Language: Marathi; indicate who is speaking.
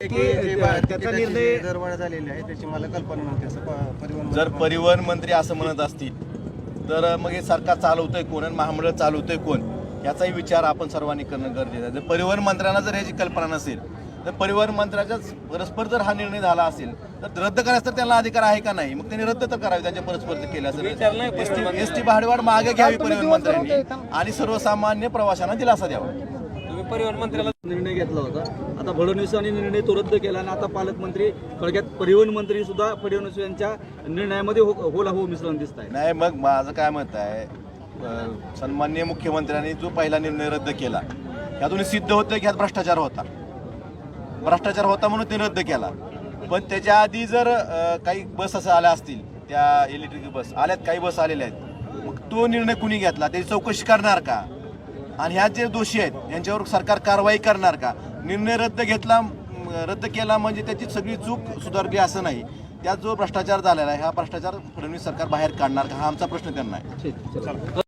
Speaker 1: त्याचा निर्णय दरवाढ झालेली आहे त्याची मला कल्पना नव्हती परिवहन
Speaker 2: जर परिवहन मंत्री असं म्हणत असतील तर मग हे सरकार चालवतंय कोण आणि महामंडळ चालवतंय कोण? याचाही विचार आपण सर्वांनी करणं गरजेचं आहे. जर परिवहन मंत्र्यांना जर याची कल्पना नसेल तर परिवहन मंत्र्याच्याच परस्पर जर हा निर्णय झाला असेल तर रद्द करायचा तर त्यांना अधिकार आहे का नाही? मग त्यांनी रद्द तर करावे त्यांच्या परस्पर केलं असेल. एसटी एसटी भाडवाढ मागे घ्यावी परिवहन मंत्र्यांनी आणि सर्वसामान्य प्रवाशांना दिलासा द्यावा.
Speaker 3: परिवहन मंत्र्याला
Speaker 4: निर्णय घेतला होता. आता फडणवीसांनी निर्णय तो रद्द केला आणि आता पालकमंत्री थोडक्यात परिवहन मंत्री सुद्धा फडणवीस यांच्या निर्णयामध्ये हो होला हो मिश्रण दिसत आहे.
Speaker 2: नाही मग माझं काय मत आहे अं, सन्माननीय मुख्यमंत्र्यांनी जो पहिला निर्णय रद्द केला यातून सिद्ध होतं की ह्यात भ्रष्टाचार होता. भ्रष्टाचार होता म्हणून ते रद्द केला. पण त्याच्या आधी जर काही बस असं आल्या असतील त्या इलेक्ट्रिक बस आल्यात काही बस आलेल्या आहेत मग तो निर्णय कुणी घेतला? त्याची चौकशी करणार का? आणि ह्या जे दोषी आहेत यांच्यावर सरकार कारवाई करणार का? निर्णय रद्द घेतला रद्द केला म्हणजे त्याची सगळी चूक सुधारली असं नाही. त्यात जो भ्रष्टाचार झालेला आहे हा भ्रष्टाचार फडणवीस सरकार बाहेर काढणार का? हा आमचा प्रश्न त्यांना आहे.